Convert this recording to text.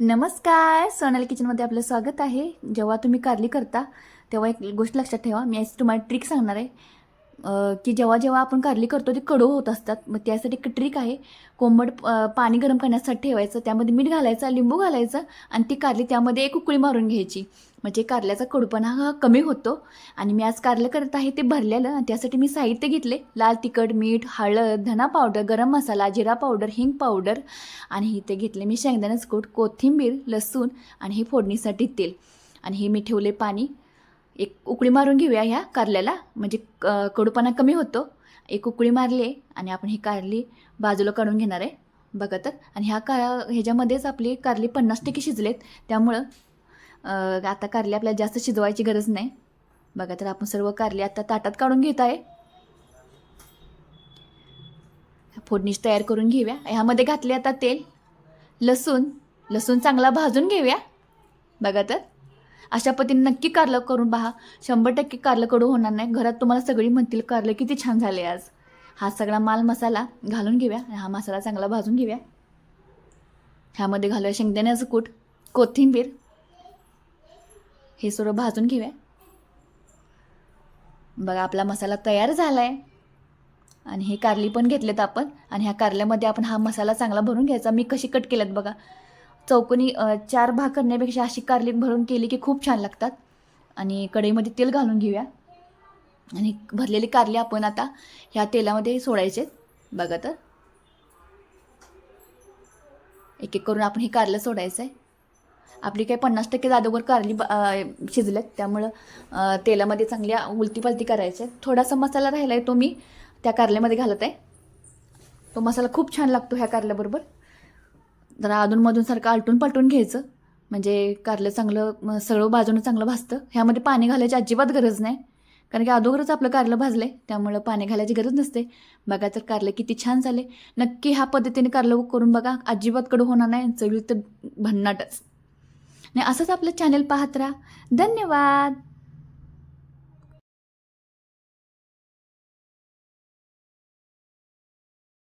नमस्कार सोनाली किचनमध्ये आपलं स्वागत आहे. जेव्हा तुम्ही कारली करता तेव्हा एक गोष्ट लक्षात ठेवा मी आज तुम्हाला ट्रिक सांगणार आहे. की जेव्हा जेव्हा आपण कारली करतो ते कडू होत असतात. मग त्यासाठी एक ट्रिक आहे कोंबड पाणी गरम करण्यासाठी ठेवायचं. त्यामध्ये मीठ घालायचं लिंबू घालायचं आणि ती कारली त्यामध्ये एक उकळी मारून घ्यायची. म्हणजे कारल्याचा कडूपणा हा कमी होतो आणि मी आज कारलं करत आहे ते भरलेलं आणि त्यासाठी मी साहित्य घेतले. लाल तिखट मीठ हळद धना पावडर गरम मसाला जिरा पावडर हिंग पावडर आणि इथे घेतले मी शेंगदाण्याचं कूट कोथिंबीर लसूण आणि हे फोडणीसाठी तेल. आणि हे मी ठेवले पाणी. एक उकळी मारून घेऊया ह्या कारल्याला. म्हणजे क- कडूपणा कमी होतो. एक उकळी मारली आणि आपण ही कारली बाजूला काढून घेणार आहे. बघा तर. आणि ह्या का ह्याच्यामध्येच आपली कारली पन्नास टक्के शिजलेत. त्यामुळं आता कारली आपल्याला जास्त शिजवायची गरज नाही. बघा तर आपण सर्व कारली आता ताटात काढून घेत आहे फोडणीच तयार करून घेऊया. ह्यामध्ये घातले आता तेल लसूण. लसूण चांगला भाजून घेऊया. बघा तर. अशा पद्धतीने नक्की कारलं करून पहा. शंभर टक्के कारलं कडू होणार नाही. घरात तुम्हाला सगळी म्हणतील कारलं किती छान झाले आज. हा सगळा माल मसाला घालून घेऊया. आणि हा मसाला चांगला भाजून घेऊया. ह्यामध्ये घालूया शेंगदाण्याचं कूट कोथिंबीर. हे सर्व भाजून घेऊया. बघा आपला मसाला तयार झाला आहे आणि हे कारली पण घेतलेत आपण. आणि ह्या कारल्यामध्ये आपण हा मसाला चांगला भरून घ्यायचा. मी कशी कट केल्यात बघा. चौकोनी चार भाग करण्यापेक्षा अशी कारली भरून केली की खूप छान लागतात. आणि कढईमध्ये तेल घालून घेऊया. आणि भरलेली कारली आपण आता ह्या तेलामध्ये सोडायचे. बघा तर. एक एक करून आपण हे कारलं सोडायचं आहे आपली काही पन्नास टक्के जादूवर कारली ब- शिजल्यात. त्यामुळं तेलामध्ये चांगल्या उलती पालती करायचे. थोडासा मसाला राहिला आहे तो मी त्या कारल्यामध्ये घालत आहे. तो मसाला खूप छान लागतो ह्या कारल्याबरोबर. जरा अधूनमधून सारखं आलटून पालटून घ्यायचं. म्हणजे कारलं चांगलं म, सगळं बाजूनं चांगलं भाजतं. ह्यामध्ये पाणी घालायची अजिबात गरज नाही. कारण की अगोदरच आपलं कारलं भाजलं आहे त्यामुळं पाणी घालायची गरज नसते. बघा तर कारलं किती छान झाले नक्की ह्या पद्धतीने कारलं करून बघा. अजिबात कडू होणार नाही. चवी तर भन्नाटच. नाही असंच आपलं चॅनल पाहत राहा. धन्यवाद!